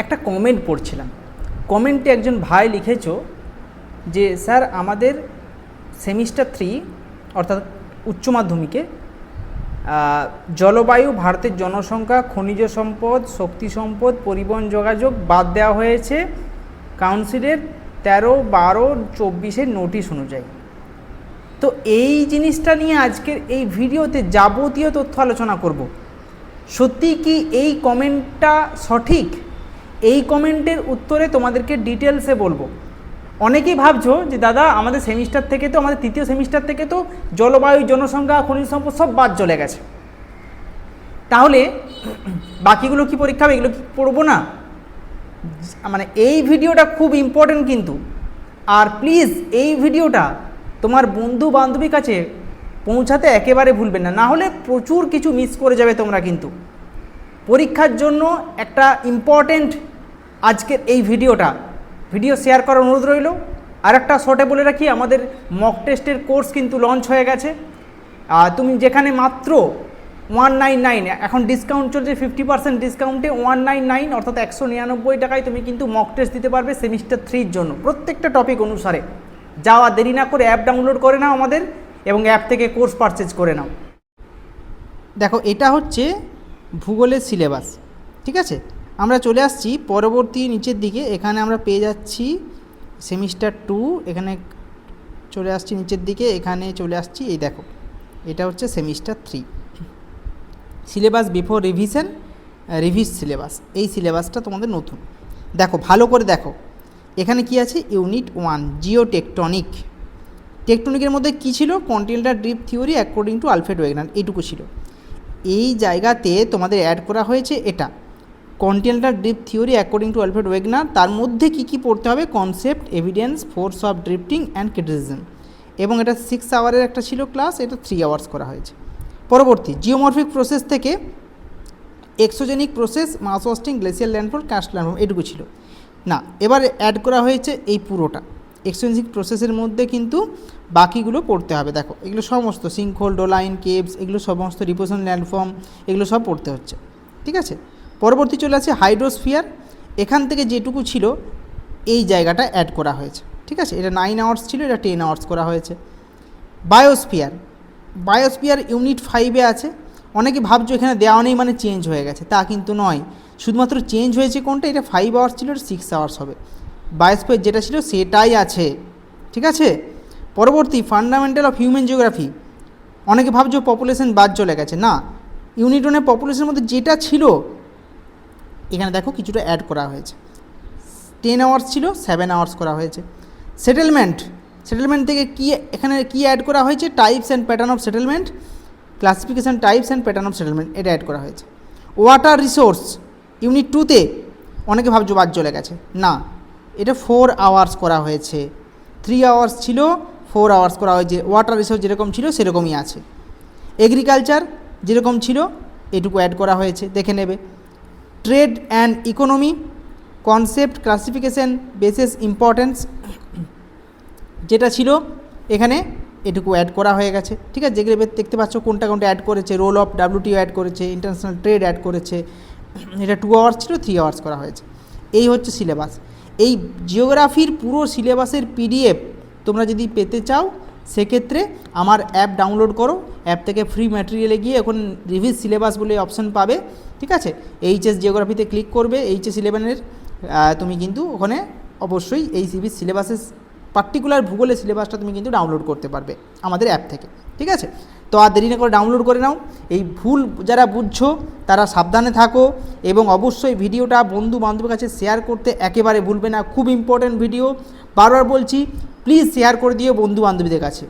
একটা কমেন্ট পড়ছিলাম। কমেন্টে একজন ভাই লিখেছ যে, স্যার, আমাদের সেমিস্টার থ্রি অর্থাৎ উচ্চ মাধ্যমিকে জলবায়ু, ভারতের জনসংখ্যা, খনিজ সম্পদ, শক্তি সম্পদ, পরিবহন, যোগাযোগ বাদ দেওয়া হয়েছে। কাউন্সিলের তেরো, বারো, চব্বিশের নোটিশ অনুযায়ী। তো এই জিনিসটা নিয়ে আজকের এই ভিডিওতে যাবতীয় তথ্য আলোচনা করব। সত্যি কি এই কমেন্টটা সঠিক? এই কমেন্টের উত্তরে তোমাদেরকে ডিটেলসে বলব। অনেকেই ভাবছ যে, দাদা, আমাদের সেমিস্টার থেকে তো, আমাদের তৃতীয় সেমিস্টার থেকে তো জলবায়ু, জনসংখ্যা, খনিজ সম্পদ সব বাদ চলে গেছে। তাহলে বাকিগুলো কি পরীক্ষা হবে? এগুলো কি পড়ব না? মানে এই ভিডিওটা খুব ইম্পর্টেন্ট কিন্তু। আর প্লিজ এই ভিডিওটা তোমার বন্ধু বান্ধবীর কাছে পৌঁছাতে একেবারে ভুলবেন না। না হলে প্রচুর কিছু মিস করে যাবে তোমরা কিন্তু। পরীক্ষার জন্য একটা ইম্পর্টেন্ট আজকের এই ভিডিওটা। ভিডিও শেয়ার করার অনুরোধ রইল। আর একটা শর্টে বলে রাখি, আমাদের মক টেস্টের কোর্স কিন্তু লঞ্চ হয়ে গেছে। তুমি যেখানে মাত্র ওয়ান নাইন নাইন এখন ডিসকাউন্ট চলছে ফিফটি পার্সেন্ট ডিসকাউন্টে ওয়ান নাইন নাইন অর্থাৎ একশো নিরানব্বই টাকায় তুমি কিন্তু মক টেস্ট দিতে পারবে সেমিস্টার থ্রির জন্য। প্রত্যেকটা টপিক অনুসারে। যাওয়া দেরি না করে অ্যাপ ডাউনলোড করে নাও আমাদের এবং অ্যাপ থেকে কোর্স পারচেজ করে নাও। দেখো, এটা হচ্ছে ভূগোলের সিলেবাস ঠিক আছে? আমরা চলে আসছি পরবর্তী নিচের দিকে। এখানে আমরা পেয়ে যাচ্ছি সেমিস্টার টু। এখানে চলে আসছি নিচের দিকে। এখানে চলে আসছি, এই দেখো, এটা হচ্ছে semester three. Syllabus before revision রিভিস syllabus. এই সিলেবাসটা তোমাদের নতুন। দেখো, ভালো করে দেখো। এখানে কি আছে? ইউনিট ওয়ান জিও টেকটনিক টেকটনিকের মধ্যে কী ছিল? Continental drift theory according to Alfred Wegener. এইটুকু ছিল। এই জায়গাতে তোমাদের অ্যাড করা হয়েছে এটা। Continental drift theory according to Alfred Wegener তার মধ্যে কী কী পড়তে হবে? Concept evidence force of drifting and criticism এবং এটা সিক্স আওয়ারের একটা ছিল ক্লাস এটা থ্রি আওয়ার্স করা হয়েছে। পরবর্তী জিওমরফিক প্রসেস থেকে exogenic process mass wasting glacial landfall karst landfall এটুকু ছিল। না, এবার অ্যাড করা হয়েছে এই পুরোটা। এক্সচেঞ্জিং প্রসেসের মধ্যে কিন্তু বাকিগুলো পড়তে হবে। দেখো, এগুলো সমস্ত সিঙ্কহোল ডোলাইন কেভস এগুলো সমস্ত রিপোশন ল্যান্ডফর্ম এগুলো সব পড়তে হচ্ছে। ঠিক আছে? পরবর্তী চলে আছে হাইড্রোস্ফিয়ার। এখান থেকে যেটুকু ছিল, এই জায়গাটা অ্যাড করা হয়েছে। ঠিক আছে? এটা নাইন আওয়ার্স ছিল, এটা টেন আওয়ার্স করা হয়েছে। বায়োস্ফিয়ার বায়োস্ফিয়ার ইউনিট ফাইভে আছে। অনেকে ভাবছ এখানে দেওয়া নেই মানে চেঞ্জ হয়ে গেছে। তা কিন্তু নয়। শুধুমাত্র চেঞ্জ হয়েছে কোনটা? এটা ফাইভ আওয়ার্স ছিল, এটা সিক্স আওয়ার্স হবে। বায়োস্ফিয়ার যেটা ছিল, সেটাই আছে। ঠিক আছে? পরবর্তী ফান্ডামেন্টাল অফ হিউম্যান জিওগ্রাফি অনেকে ভাবছ পপুলেশন বাদ চলে গেছে। না। ইউনিট ওয়ানের পপুলেশনের মধ্যে যেটা ছিল এখানে দেখো কিছুটা অ্যাড করা হয়েছে। টেন আওয়ার্স ছিল সেভেন আওয়ার্স করা হয়েছে। সেটেলমেন্ট সেটেলমেন্ট থেকে কী, এখানে কী অ্যাড করা হয়েছে? Types and pattern of settlement classification types and pattern of settlement এটা অ্যাড করা হয়েছে। ওয়াটার রিসোর্স ইউনিট টুতে অনেকে ভাবছ বাদ চলে গেছে। না, এটা ফোর আওয়ার্স করা হয়েছে। থ্রি আওয়ার্স ছিল ফোর আওয়ার্স করা হয়েছে। ওয়াটার রিসোর্স যেরকম ছিল, সেরকমই আছে। এগ্রিকালচার যেরকম ছিল, এটুকু অ্যাড করা হয়েছে। দেখে নেবে। Trade and economy concept classification basis importance, যেটা ছিল এখানে এটুকু অ্যাড করা হয়ে গেছে। ঠিক আছে? যেগুলো দেখতে পাচ্ছ, কোনটা কোনটা অ্যাড করেছে রোল অফ ডাব্লিউটিও অ্যাড করেছে ইন্টারন্যাশনাল ট্রেড অ্যাড করেছে, এটা টু আওয়ার্স ছিল থ্রি আওয়ার্স করা হয়েছে। এই হচ্ছে সিলেবাস এই জিওগ্রাফির পুরো সিলেবাসের পিডিএফ তোমরা যদি পেতে চাও, সেক্ষেত্রে আমার অ্যাপ ডাউনলোড করো। অ্যাপ থেকে ফ্রি ম্যাটেরিয়ালে গিয়ে এখন রিভিজ সিলেবাস বলে অপশান পাবে, ঠিক আছে? এইচএস জিওগ্রাফিতে ক্লিক করবে এইচএস ইলেভেনের তুমি কিন্তু ওখানে অবশ্যই এই সিভিজ সিলেবাসের পার্টিকুলার ভূগোলের সিলেবাসটা তুমি কিন্তু ডাউনলোড করতে পারবে আমাদের অ্যাপ থেকে, ঠিক আছে? তো আর দেরি না করে ডাউনলোড করে নাও। এই ভুল যারা বুঝছ, তারা সাবধানে থাকো এবং অবশ্যই ভিডিওটা বন্ধু বান্ধবের কাছে শেয়ার করতে একেবারে ভুলবে না। খুব ইম্পর্ট্যান্ট ভিডিও বারবার বলছি প্লিজ শেয়ার করে দিও বন্ধু বান্ধবীদের কাছে।